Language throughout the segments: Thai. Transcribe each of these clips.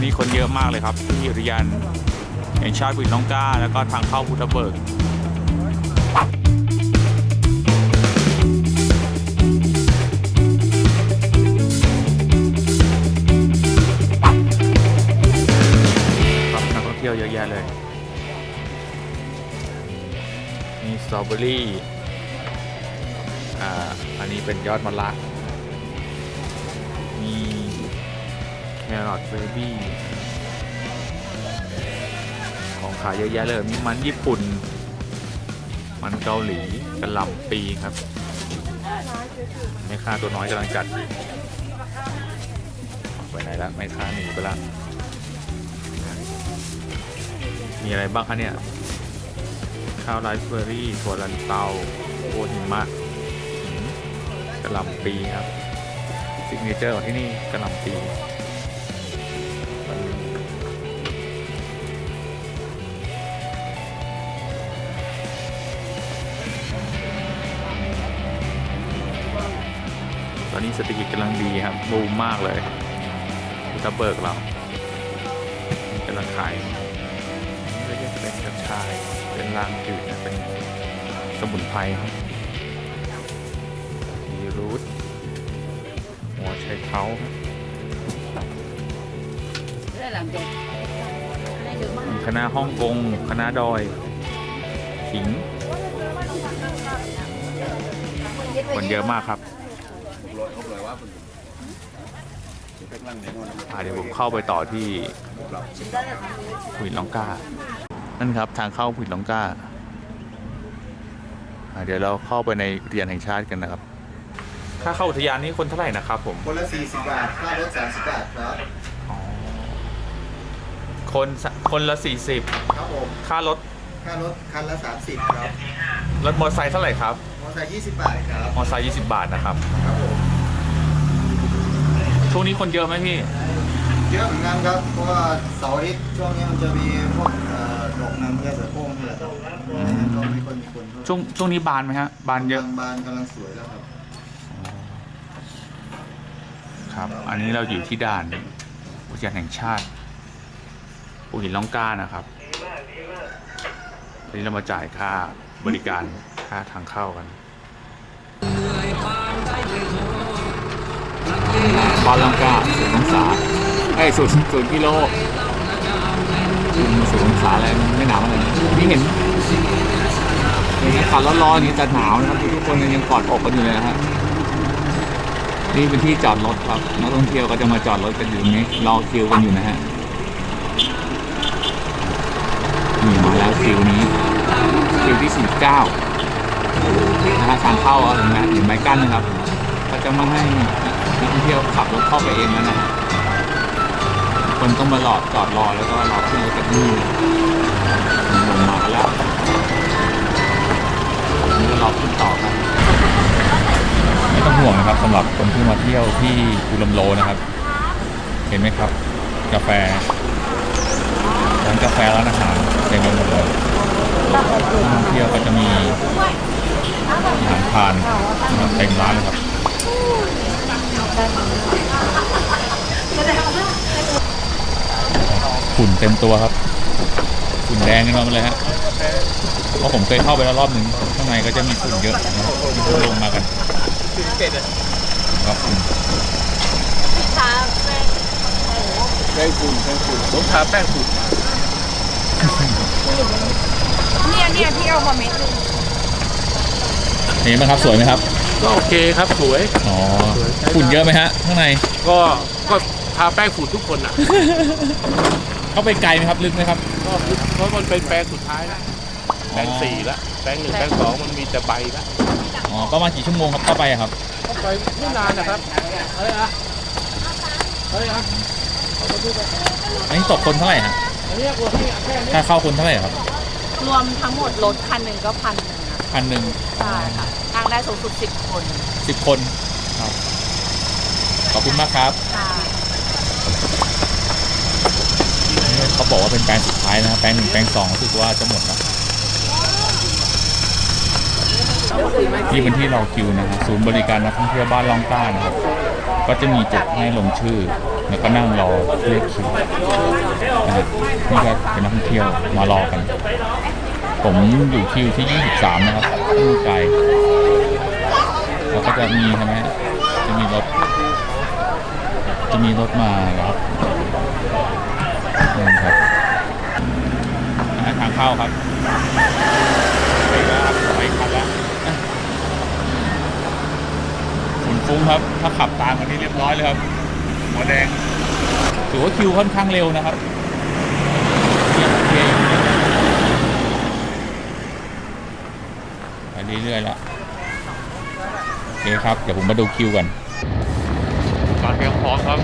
วันนี้คนเยอะมากเลยครับ ที่อุทยานแห่งชาติบุรีน้องกล้า แล้วก็ทางเข้าพุทธเบิกครับนักท่องเที่ยวเยอะแยะเลย มีสตรอเบอรี่ อ่า อันนี้เป็นยอดมะละ รอทเบบี้ของขายเยอะแยะเลยมีมันญี่ปุ่น มันเกาหลีกระหล่ำปีครับแม่ค้าตัวน้อยกำลังจัดไปไหนแล้วแม่ค้าหนีไปแล้วมีอะไรบ้างคะเนี่ย ข้าวไรซ์เบอร์รี่ถั่วลันเตาโอหิมะกระหล่ำปีครับซิกเนเจอร์ของที่นี่กระหล่ำปี ตอนนี้เศรษฐกิจกำลังดีครับบูมมากเลยพุทธเบิกเรากำลังขายก็จะเป็นกระชาย เป็นรางจืดนะเป็นสมุนไพรครับมีรูทหัวไชเท้าครับได้หลังเด็กได้เยอะมากมีคณะฮ่องกงคณะดอยขิงคนเยอะมากครับ อ่าเดี๋ยวผมเข้าไปต่อที่ผุยลองกานั่นครับทางเข้าผุยลองกาอ่าเดี๋ยวเราเข้าไปในอุทยานแห่งชาติกันนะครับ ค่าเข้าอุทยานนี้คนเท่าไหร่นะครับผม คนละ40บาทค่ารถ30บาทครับคนสคนละครับผม40ค่ารถค่ารถคันละ30ครับรถมอเตอร์ไซค์เท่าไหร่ครับมอเตอร์ไซค์20บาทครับมอเตอร์ไซค์20 บาทนะครับ ครับผม ช่วงนี้คนเยอะไหมพี่ เยอะเหมือนกันครับ เพราะว่าเสาร์อาทิตย์ช่วงนี้มันจะมีพวกเอ่อดอกนางพญาเสือโคร่งนี่แหละครับก็ไม่ค่อยมีคนเท่าไหร่ช่วงช่วงนี้บานไหมฮะ บานเยอะบางบานกำลังสวยแล้วครับ ครับ อันนี้เราอยู่ที่ด่านอุทยานแห่งชาติปูหินล่องกล้านะครับทีนี้เรามาจ่ายค่าบริการค่าทางเข้ากันบ้านล่ องกล้าศูนย์องศาไอ้ศูนย์ศูนย์กิโลศูนย์ศูนย์องศาอะไรไม่หนาวอะไรนี่เห็นเห็นอากาศร้อนๆอนี้จะหนาวนะครับทุกคนยังกอดอกกันอยู่เลยนะฮะนี่เป็นที่จอดรถครับนักท่องเที่ยวก็จะมาจอดรถกันอยู่ตรงนี้รอคิวกันอยู่นะฮะนี่มาแล้วคิวนี้คิวที่49นะฮะทางเข้าเอาเห็นไหมเห็นไม้กั้นนะครับก็จะม่ให้ นักท่องเที่ยวขับรถเข้าไปเองแล้วนะคนต้องมาหลอดจอดรอแล้วก็รอขึ้นรถกันนี่ลงมาแล้วนี่รอขึ้นต่อครับไม่ต้องห่วงนะครับสำหรับคนที่มาเที่ยวที่ภูลมโลนะครับ เห็นไหมครับ กาแฟร้านกาแฟร้านอาหารเต็มไปหมดเลยท่องเที่ยวก็จะมีอาหารทานนะครับเต็มร้านเลยครับ ฝุ่นเต็มตัวครับ ฝุ่นแดงกันมาเลยฮะเพราะผมเคยเข้าไปแล้วรอบหนึ่งข้างในก็จะมีฝุ่นเยอะนะครับที่เขาลงมากันครับคุณแป้งฝุ่นแป้งฝุ่นผมทาแป้งฝุ่นเนี่ยเนี่ยที่เอามาเม็ดนึงเห็นไหมครับสวยไหมครับ ก็โอเคครับสวย อ๋อฝุ่นเยอะไหมฮะข้างในก็ก็ทาแป้งฝุ่นทุกคนอะเข้าไปไกลไหมครับลึกไหมครับก็เพราะมันเป็นแปลงสุดท้ายแล้วแปลงสี่แล้วแปลงหนึ่งแปลงสองมันมีแต่ใบแล้วอ๋อประมาณกี่ชั่วโมงครับเข้าไปอะครับก็ไปไม่นานนะครับอะไรนะอะไรนะอันนี้ตกคนเท่าไหร่ฮะอันนี้กลัวที่แค่นี้ค่าเข้าคนเท่าไหร่ครับรวมทั้งหมดรถคันหนึ่งก็พันหนึ่งนะพันหนึ่งใช่ค่ะนั่ง ได้สูงสุดสิบคนสิบคนครับขอบคุณมากครับ ค่ะนี่เขาบอกว่าเป็นแปลงสุดท้ายนะครับแปลงหนึ่งแปลงสองรู้สึกว่าจะหมดแล้วนี่เป็นที่เราคิวนะครับศูนย์บริการนักท่องเที่ยวบ้านล่องกล้านะครับ ก็จะมีจุดให้ลงชื่อ แล้วก็นั่งรอเรียกคิวนะฮะนี่ก็เป็นนักท่องเที่ยวมารอกัน ผมอยู่คิวที่ 23 นะครับไม่ไกลแล้วก็จะมีใช่ไหมจะมีรถ จะมีรถมารับนี่ครับทางเข้าครับไปแล้วครับไปคันแล้วฝุ่นฟุ้งครับ ถ้าขับตามกันนี่เรียบร้อยเลยครับ หัวแดง ถือว่าคิวค่อนข้างเร็วนะครับเทียบเทียบไป เรื่อยๆแล้วโอเคครับ เดี๋ยวผมมาดูคิวกันการเตรียมพร้อมครับ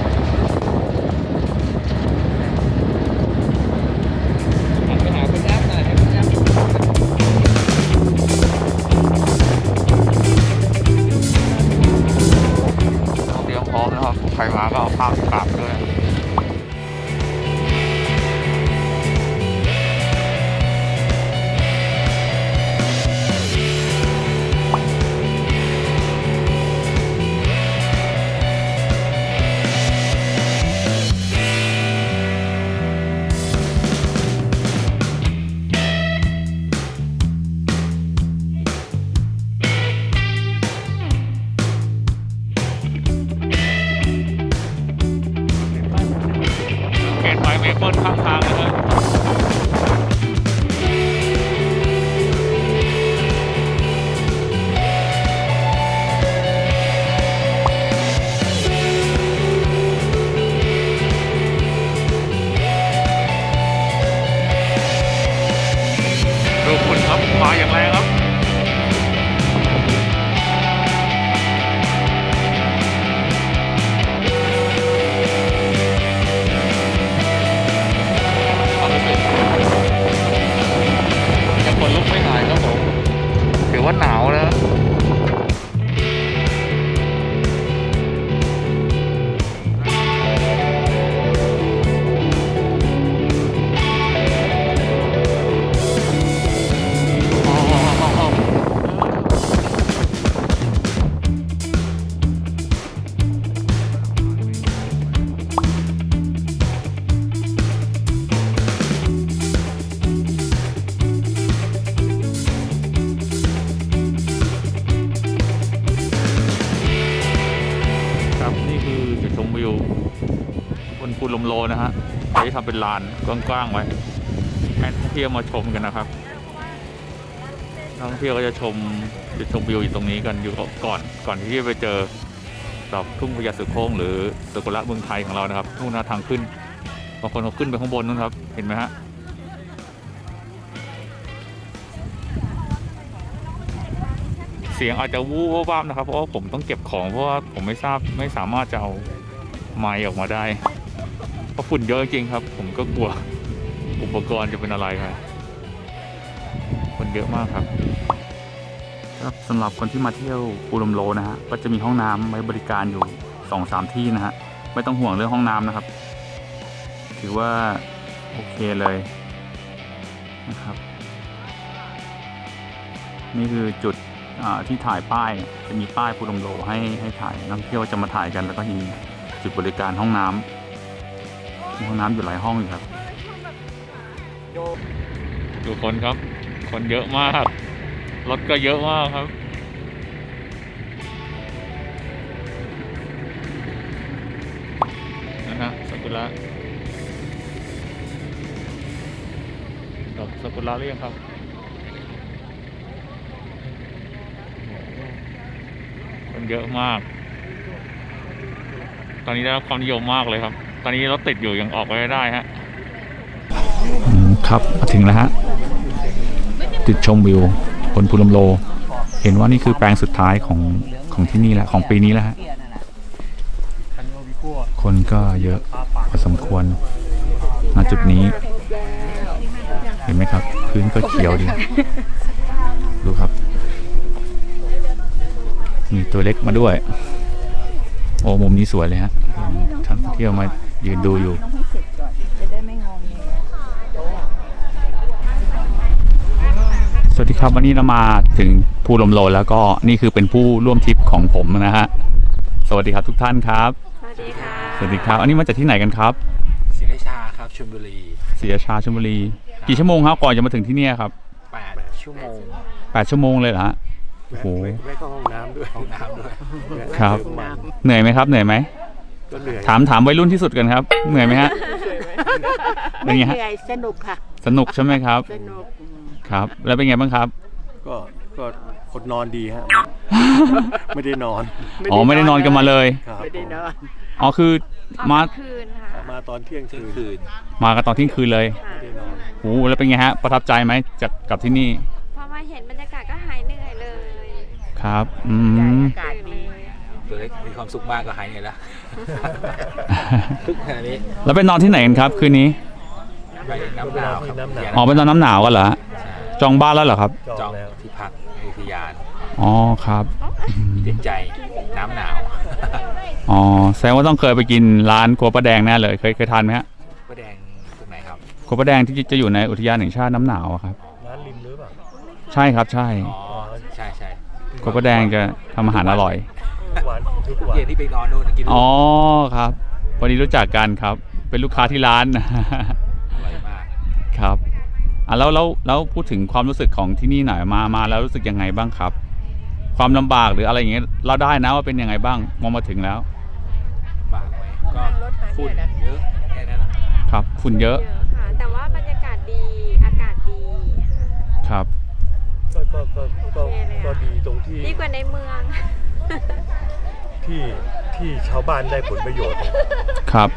นภูลมโลนะฮะที่ทำเป็นลานกว้างๆไว้ให้นักท่องเที่ยวมาชมกันนะครับนักท่องเที่ยวก็จะชมจุดชมวิวอยู่ตรงนี้กันอยู่ก่อนก่อนที่จะไปเจอดอกทุ่งพญาสือโคร่งหรือสกุระเมืองไทยของเรานะครับทุ่งนาทางขึ้นบางคนเขาขึ้นไปข้างบนนู้นครับ เห็นไหมฮะเสียงอาจจะวูบวาบนะครับ เพราะว่าผมต้องเก็บของเพราะว่าผมไม่ทราบไม่สามารถจะเอาไมค์ออกมาได้ เพราะฝุ่นเยอะจริงครับ ผมก็กลัวอุปกรณ์จะเป็นอะไรครับคนเยอะมากครับครับสำหรับคนที่มาเที่ยวปูลมโลนะฮะก็จะมีห้องน้ำไว้บริการอยู่สองสามที่นะฮะไม่ต้องห่วงเรื่องห้องน้ำนะครับ ถือว่าโอเคเลยนะครับ นี่คือจุดที่ถ่ายป้ายจะมีป้ายปูลมโลให้ให้ถ่ายนักท่องเที่ยวจะมาถ่ายกันแล้วก็มีจุดบริการห้องน้ำ มีห้องน้ำอยู่หลายห้องอยู่ครับ ดูคนครับ คนเยอะมาก รถก็เยอะมากครับนะฮะซากุระดอกซากุระเรียงครับคนเยอะมาก ตอนนี้ได้รับความนิยมมากเลยครับ ตอนนี้รถติดอยู่ยังออกไปไม่ได้ฮะครับมาถึงแล้วฮะจุดชมวิวบนภูลมโล เห็นว่านี่คือแปลงสุดท้ายของของที่นี่แหละของปีนี้แล้วฮะคนก็เยอะพอสมควรณจุดนี้ เห็นไหมครับ พื้นก็เขียวดีดูครับ มีตัวเล็กมาด้วย โอ้มุมนี้สวยเลยฮะท่านเที่ยวมา ยืนดูอยู่ ต้องให้เสร็จก่อน จะได้ไม่งองเงสวัสดีครับวันนี้เรามาถึงภูลมโลแล้วก็นี่คือเป็นผู้ร่วมทริปของผมนะฮะสวัสดีครับทุกท่านครับ สวัสดีค่ะ สวัสดีครับ อันนี้มาจากที่ไหนกันครับศรีราชาครับชลบุรีศรีราชาชลบุรี กี่ชั่วโมงครับก่อนจะมาถึงที่เนี่ยครับ8ชั่วโมงแปดชั่วโมงเลยเหรอฮะโอ้โหแวะเข้าห้องน้ำด้วยห้องน้ำด้วยครับเติมมันเหนื่อยไหมครับเหนื่อยไหม ก็เหนื่อยถามถามวัยรุ่นที่สุดกันครับ เหนื่อยไหมฮะไม่เป็นไงฮะเหนื่อยสนุกค่ะ สนุกใช่ไหมครับ สนุก ครับ แล้วเป็นไงบ้างครับ ก็ก็อดนอนดีฮะ ไม่ได้นอนอ๋อไม่ได้นอนกันมาเลย ครับไม่ได้นอนอ๋อคือมาคืนค่ะมาตอนเที่ยงเที่คืยงนคืนมากันตอนเที่ยงคืนเลยไม่ได้นอน โอ้โหแล้วเป็นไงฮะประทับใจไหมจากกับที่นี่พอมาเห็นบรรยากาศก็หายเหนื่อยเลย ครับ อืม อากาศดี ตัวเล็กมีความสุขมากก็หายเหนื่อยแล้วทุกขณะนี้แล้วไปนอนที่ไหนกันครับ คืนนี้ไปน้ำหนาวครับน้ำหนาวอ๋อไปนอนน้ำหนาวกันเหรอฮะจองบ้านแล้วเหรอครับจจอองงแล้วที่พักอุทยานอ๋อครับติดใจน้ำหนาวอ๋อแสดงว่าต้องเคยไปกินร้านครัวป้าแดงแน่เลยเคยเคยทานไหมฮะป้าแดงตรงไหนครับครัวป้าแดงที่จะอยู่ในอุทยานแห่งชาติน้ำหนาวอะครับร้านริมหรือเปล่าใช่ครับใช่อ๋อใช่ใช่ครัวป้าแดงจะทำอาหารอร่อย ทุกวันทุกทุกวันเย็นที่ไปนอนนู่นกินอ๋อครับ วันนี้รู้จักกันครับ เป็นลูกค้าที่ร้าน อร่อยมากครับอะแล้วแล้วแล้วพูดถึงความรู้สึกของที่นี่หน่อยมามาแล้วรู้สึกยังไงบ้างครับ ความลำบากหรืออะไรอย่างเงี้ยเราได้นะว่าเป็นยังไงบ้างมองมาถึงแล้วบากไหมก็ฝุ่นเยอะแค่นั้นนะครับฝุ่นเยอะเยอะค่ะ แต่ว่าบรรยากาศดี อากาศดี ครับ ก็ก็ก็ก็โอเคเลยอะก็ดีตรงที่ดีกว่าในเมือง ที่ที่ชาวบ้านได้ผลประโยชน์นะครับ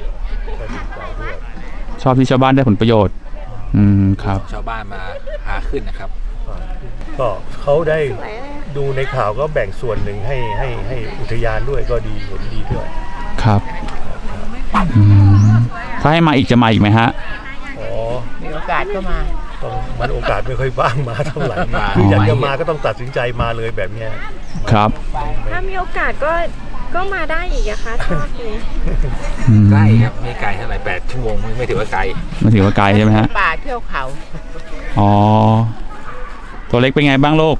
ก็ดีใจด้วยชอบที่ชาวบ้านได้ผลประโยชน์ อืมครับ ชาวบ้านมาหาขึ้นนะครับก็เขาได้สวยเลยดูในข่าวก็แบ่งส่วนหนึ่งให้ให้ให้อุทยานด้วยก็ดีเห็นดีด้วยครับอืมถ้าให้มาอีกจะมาอีกไหมฮะ อ๋อ มีโอกาสก็มา ต้องมันโอกาสไม่ค่อยว่างมาเท่าไหร่มาคืออยากจะมาก็ต้องตัดสินใจมาเลยแบบเนี้ยครับ ถ้ามีโอกาสก็ก็มาได้อีกอะคะชอบดีอืมใกล้ครับไม่ไกลเท่าไหร่แปดชั่วโมงไม่ไม่ถือว่าไกลมาถือว่าไกลใช่ไหมฮะป่าเที่ยวเขาอ๋อตัวเล็กเป็นไงบ้างลูก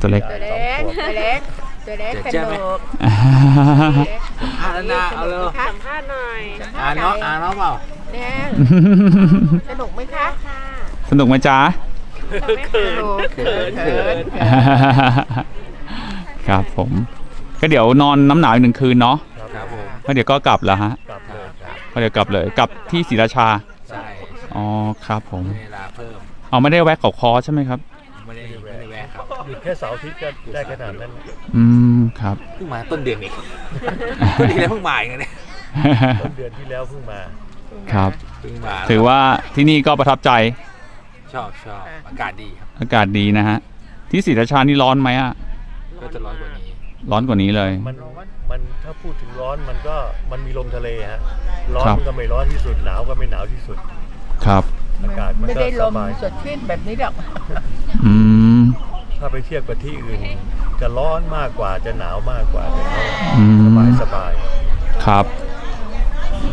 ตัวเล็กตัวเล็กตัวเล็กตัวเล็กสเจ๊ไหมนุกอ่านนะเอาเลยสัมภาษณ์หน่อยอ่านเนาะอ่านเนาะเปล่าแน่สนุกไหมคะค่ะ สนุกไหมจ๊ะสนุกไหมสคะนุกเขินเขินครับผม ก็เดี๋ยวนอนน้ำหนาวอีกหนึ่งคืนเนาะครับผมแล้วเดี๋ยวก็กลับแล้วฮะกลับเลยครับก็เดี๋ยวกลับเลยกลับที่ศรีราชาใช่อ๋อครับผมเวลาเพิ่มเอาไม่ได้แวะเขาคอใช่ไหมครับไม่ได้ไม่ได้แวะครับหยุดแค่เสาร์อาทิตย์ก็ได้ขนาดนั้นอืมครับเพิ่งมาต้นเดือนเองต้นเดือนแล้วเพิ่งมาเองเนี่ยต้นเดือนที่แล้วเพิ่งมาครับเพิ่งมาถือว่าที่นี่ก็ประทับใจ ชอบชอบอากาศดีครับ อากาศดีนะฮะ ที่ศรีราชานี่ร้อนไหมอะก็จะร้อนกว่านี้ ร้อนกว่านี้เลย มันมันถ้าพูดถึงร้อนมันก็มันมีลมทะเลฮะ ร้อนครับ มันก็ไม่ร้อนที่สุดหนาวก็ไม่หนาวที่สุด ครับ อากาศมันไม่ก็ได้ลสมบาย สดชื่นแบบนี้หรอกอืม ถ้าไปเทียบกับที่อื่น จะร้อนมากกว่าจะหนาวมากกว่าแต่เขาอืม สบายสบายครับ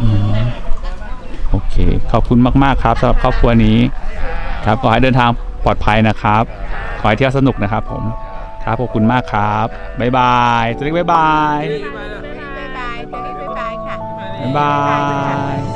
อืมโอเค ขอบคุณมาก ๆ ครับสำหรับครอบครัวนี้ ครับขอให้เดินทางปลอดภัยนะครับ ขอให้เที่ยวสนุกนะครับผมครับขอบคุณมากครับบ๊ายบายตัวเล็กบ๊ายบายบ๊ายบายตัวนี้บ๊ายบายค่ะ บ๊ายบาย